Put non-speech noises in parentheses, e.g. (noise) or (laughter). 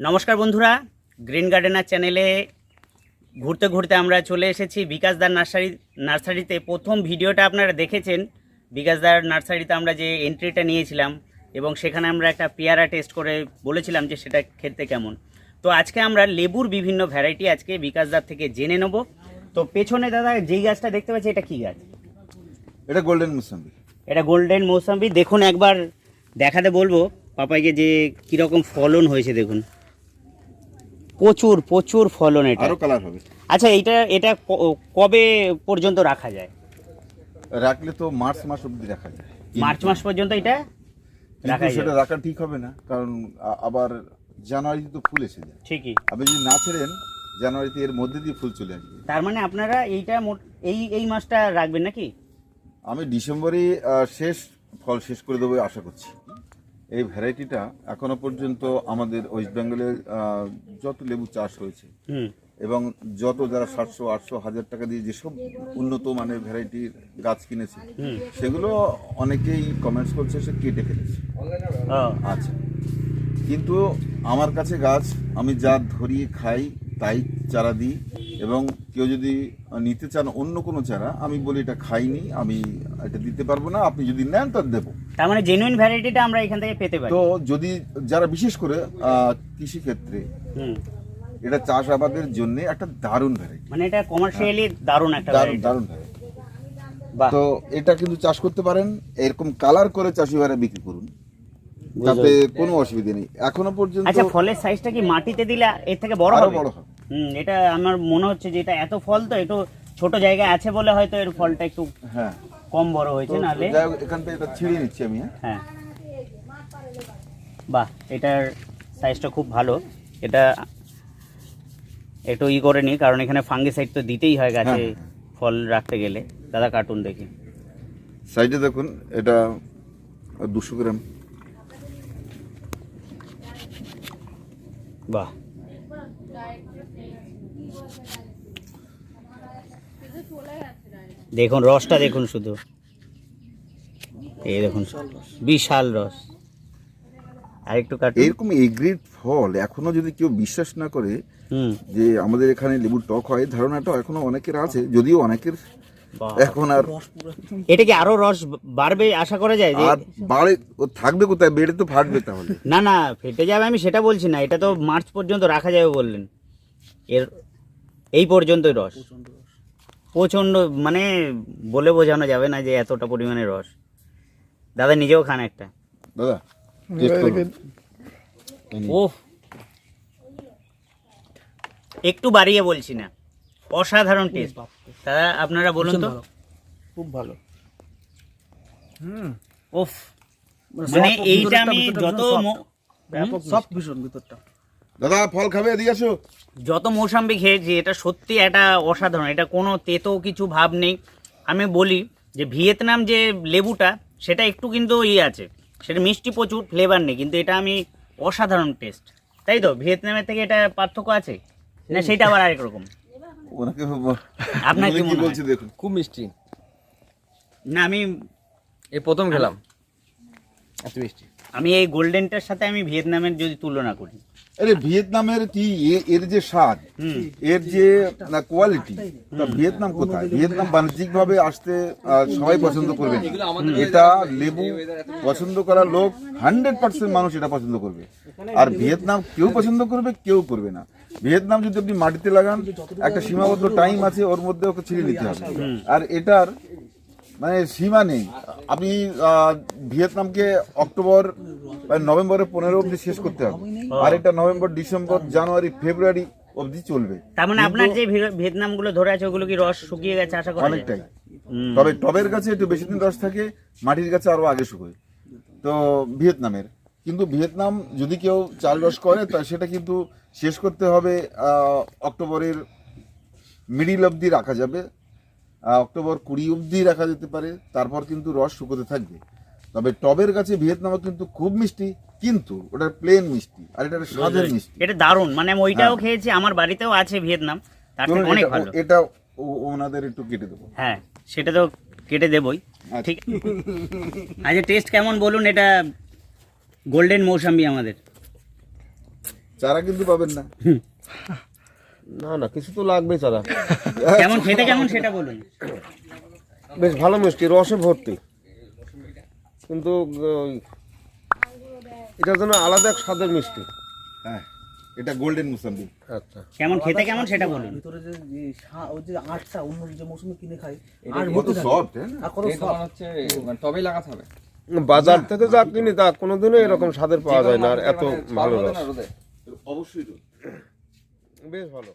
নমস্কার বন্ধুরা green gardener চ্যানেলে ঘুরতে ঘুরতে আমরা চলে এসেছি বিকাশদার নার্সারি নার্সারিতে। প্রথম ভিডিওটা আপনারা দেখেছেন বিকাশদার নার্সারিতে আমরা যে এন্ট্রিটা নিয়েছিলাম এবং সেখানে আমরা একটা পেয়ারা টেস্ট করে বলেছিলাম যে সেটা খেতে কেমন। তো আজকে আমরা লেবুর বিভিন্ন ভ্যারাইটি আজকে বিকাশদার থেকে জেনে নেব। তো পেছনে দাদা যেই গাছটা দেখতে পাচ্ছি এটা কি গাছ? এটা গোল্ডেন মুসাম্বি। এটা গোল্ডেন মৌসাম্বি। দেখুন একবার দেখাতে বলব পাপাইকে যে কীরকম ফলন হয়েছে দেখুন। প্রচুর প্রচুর ফলন এটা। আরও কালার হবে। আচ্ছা এইটা এটা ক- কবে পর্যন্ত রাখা যায়? রাখলে তো মার্চ মাস অবধি রাখা যায়। মার্চ মাস পর্যন্ত এটা রাখা সেটা রাখা ঠিক হবে না কারণ আবার জানুয়ারিতে তো ফুল এসে যায়। ঠিকই। আপনি যদি না ছেড়েন জানুয়ারিতে এর মধ্যে দিয়ে ফুল চলে আসবে। তার মানে আপনারা এইটা এই এই মাসটা রাখবেন নাকি? আমি ডিসেম্বরে শেষ ফল শেষ করে দেবো আশা করছি। এই ভ্যারাইটিটা এখনও পর্যন্ত আমাদের ওয়েস্ট বেঙ্গলে যত লেবু চাষ হয়েছে এবং যত যারা সাতশো আটশো হাজার টাকা দিয়ে যেসব উন্নত মানের ভ্যারাইটির গাছ কিনেছে সেগুলো অনেকেই কমেন্টস করছে সে কেটে ফেলেছে। আচ্ছা। কিন্তু আমার কাছে গাছ আমি যা ধরিয়ে খাই তাই চারা দিই এবং কেউ যদি নিতে চান অন্য কোনো চারা আমি বলি এটা খাইনি আমি এটা দিতে পারব না আপনি যদি নেন তার দেবো। তার মানে জেনুইন ভ্যারাইটিটা আমরা এখান থেকে পেতে পারি। তো যদি যারা বিশেষ করে আহ, কৃষিক্ষেত্রে হুম। এটা চাষাবাদের জন্য একটা দারুণ ভ্যারাইটি মানে এটা কমার্শিয়ালি দারুণ একটা দারুণ দারুণ ভ্যারাইটি তো এটা কিন্তু চাষ করতে পারেন এরকম কালার করে চাষি ভাইরা বিক্রি করুন। তাতে কোনো অসুবিধা নেই। এখনও পর্যন্ত আচ্ছা ফলের সাইজটা কি মাটিতে দিলে এর থেকে বড় হবে? বড় হবে। হুম এটা আমার মনে হচ্ছে যে এটা এত ফল তো একটু ছোট জায়গায় আছে বলে হয়তো এর ফলটা একটু হ্যাঁ। কম বড় হয়েছে নাহলে যাই এখান থেকে এটা ছিঁড়ে নিচ্ছি আমি হ্যাঁ। হ্যাঁ। বাহ এটার সাইজটা খুব ভালো। এটা একটু ই করে নিই কারণ এখানে ফাঙ্গিসাইড তো দিতেই হয় গাছে হ্যাঁ, ফল রাখতে গেলে। দাদা কার্টুন দেখি। সাইডে দেখুন এটা দুশো গ্রাম। বাহ। দেখুন রসটা দেখুন শুধু। এই দেখুন বিশাল রস। আর একটু কাটুন। এরকম এগ্রিড ফল এখনও যদি কেউ বিশ্বাস না করে হুম। যে আমাদের এখানে লেবুর টক হয় ধারণাটা এখনও অনেকের আছে যদিও অনেকের এখন আর এটা কি আরও রস বাড়বে আশা করা যায় যে বাড়ে থাকবে কোথায়? বেড়ে তো ফাটবে তাহলে। না না ফেটে যাবে আমি সেটা বলছি না এটা তো মার্চ পর্যন্ত রাখা যাবে বললেন। এর এই পর্যন্তই রস। প্রচণ্ড মানে বলে বোঝানো যাবে না যে এতটা পরিমাণে রস। দাদা নিজেও খান একটা। দাদা taste একটু বাড়িয়ে বলছি না। অসাধারণ টেস্ট দাদা আপনারা বলুন তো। খুব ভালো। ওফ। মানে এইটা আমি যত সফট ভীষণ ভিতরটা। দাদা ফল খাবে এদিকে আসো। যত মৌসাম্বি খেয়েছি এটা সত্যি একটা অসাধারণ এটা কোনো তেতো কিছু ভাব নেই। আমি বলি যে ভিয়েতনাম যে লেবুটা সেটা একটু কিন্তু ইয়ে আছে সেটা মিষ্টি প্রচুর ফ্লেভার নেই কিন্তু এটা আমি অসাধারণ টেস্ট তাই তো? ভিয়েতনামের থেকে এটা পার্থক্য আছে? না সেটা আবার আরেক রকম? ওনাকে আপনার কি মনে হয়? দেখুন। খুব মিষ্টি। না আমি এই প্রথম খেলাম। এত মিষ্টি। আমি এই গোল্ডেনটার সাথে আমি ভিয়েতনামের যদি তুলনা করি। আরে ভিয়েতনামের কি এর যে স্বাদ এর যে কোয়ালিটি তা ভিয়েতনাম কোথায়? ভিয়েতনাম বাণিজ্যিক ভাবে আসতে সবাই পছন্দ করবে। এটা লেবু পছন্দ করার লোক হান্ড্রেড পার্সেন্ট মানুষ এটা পছন্দ করবে। আর ভিয়েতনাম কেউ পছন্দ করবে কেউ করবে না। ভিয়েতনাম যদি আপনি মাটিতে লাগান একটা সীমাবদ্ধ টাইম আছে ওর মধ্যে ওকে ছিঁড়ে নিতে হবে। আর এটার মানে সীমা নেই। আপনি আহ, ভিয়েতনামকে অক্টোবর বা নভেম্বরের পনেরো অবধি শেষ করতে হবে। আর এটা নভেম্বর ডিসেম্বর জানুয়ারি ফেব্রুয়ারি অবধি চলবে। তার মানে আপনার যে ভিয়ে- ভিয়েতনামগুলো ধরে আছে ওগুলো কি রস শুকিয়ে গেছে আশা করা অনেকটাই। তবে টবের কাছে একটু বেশি দিন রস থাকে মাটির কাছে আরও আগে শুকোয়। তো ভিয়েতনামের। কিন্তু ভিয়েতনাম যদি কেউ চাল রস করে তা সেটা কিন্তু শেষ করতে হবে অক্টোবরের মিডিল অবধি রাখা যাবে। অক্টোবর কুড়ি অবধি রাখা যেতে পারে তারপর কিন্তু রস শুকোতে থাকবে। তবে টবের কাছে ভিয়েতনামও কিন্তু খুব মিষ্টি কিন্তু ওটা প্লেন মিষ্টি আর এটা স্বাদের মিষ্টি। এটা দারুণ। মানে আমি ওইটাও হ্যাঁ। খেয়েছি আমার বাড়িতেও আছে ভিয়েতনাম তার থেকে অনেক ভালো। এটা ওনাদের একটু কেটে দেবো। হ্যাঁ সেটা তো কেটে দেবই। আচ্ছা। ঠিক। আচ্ছা টেস্ট কেমন বলুন এটা গোল্ডেন মৌসাম্বি আমাদের। চারা কিন্তু পাবেন না। না না কিছু তো লাগবে তারা। (laughs) কেমন খেতে কেমন সেটা বলুন। বেশ ভালো মিষ্টি রসে ভর্তি। কিন্তু এটা যেন আলাদা এক স্বাদের মিষ্টি। হ্যাঁ এটা গোল্ডেন মুসাম্বি আচ্ছা। কেমন খেতে কেমন সেটা বলুন। ভিতরে যে ওই যে আটটা অন্য যে মৌসুমে কিনে খাই আর কত সফট হ্যাঁ আর কত soft। হচ্ছে মানে টবেই লাগাতে হবে। বাজার থেকে যা কিনি তা কোনোদিনও এরকম স্বাদের পাওয়া যায় না আর এত ভালো অবশ্যই বেশ ভালো।